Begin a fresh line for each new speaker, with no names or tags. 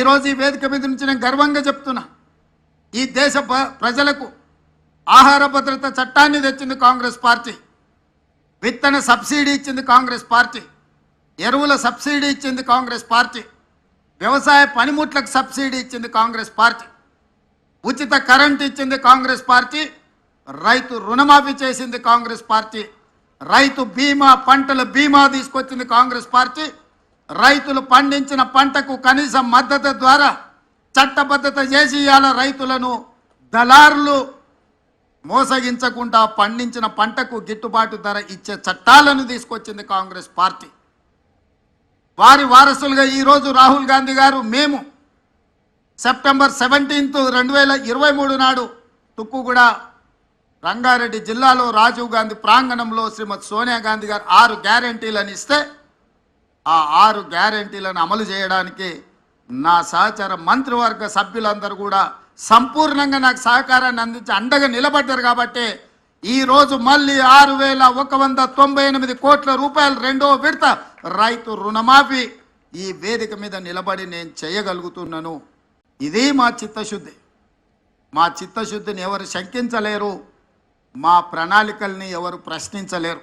ఈరోజు ఈ వేదిక మీద నుంచి నేను గర్వంగా చెప్తున్నా. ఈ దేశ ప్రజలకు ఆహార భద్రత చట్టాన్ని తెచ్చింది కాంగ్రెస్ పార్టీ. విత్తన సబ్సిడీ ఇచ్చింది కాంగ్రెస్ పార్టీ. ఎరువుల సబ్సిడీ ఇచ్చింది కాంగ్రెస్ పార్టీ. వ్యవసాయ పనిముట్లకు సబ్సిడీ ఇచ్చింది కాంగ్రెస్ పార్టీ. ఉచిత కరెంట్ ఇచ్చింది కాంగ్రెస్ పార్టీ. రైతు రుణమాఫీ చేసింది కాంగ్రెస్ పార్టీ. రైతు బీమా పంటల బీమా తీసుకొచ్చింది కాంగ్రెస్ పార్టీ. రైతులు పండించిన పంటకు కనీస మద్దతు ద్వారా చట్టబద్ధత చేసి ఇవాళ రైతులను దళారులు మోసగించకుండా పండించిన పంటకు గిట్టుబాటు ధర ఇచ్చే చట్టాలను తీసుకొచ్చింది కాంగ్రెస్ పార్టీ. వారి వారసులుగా ఈరోజు రాహుల్ గాంధీ గారు మేము సెప్టెంబర్ సెవెంటీన్త్ రెండు వేల ఇరవై మూడు నాడు తుక్కుగూడ రంగారెడ్డి జిల్లాలో రాజీవ్ గాంధీ ప్రాంగణంలో శ్రీమతి సోనియా గాంధీ గారు ఆరు గ్యారంటీలను ఇస్తే ఆ ఆరు గ్యారంటీలను అమలు చేయడానికి నా సహచర మంత్రివర్గ సభ్యులందరూ కూడా సంపూర్ణంగా నాకు సహకారాన్ని అందించి అండగా నిలబడ్డారు కాబట్టి ఈరోజు మళ్ళీ ఆరు వేల ఒక వంద తొంభై ఎనిమిది కోట్ల రూపాయలు రెండో విడత రైతు రుణమాఫీ ఈ వేదిక మీద నిలబడి నేను చేయగలుగుతున్నాను. ఇది మా చిత్తశుద్ధి. మా చిత్తశుద్ధిని ఎవరు శంకించలేరు మా ప్రణాళికల్ని ఎవరు ప్రశ్నించలేరు.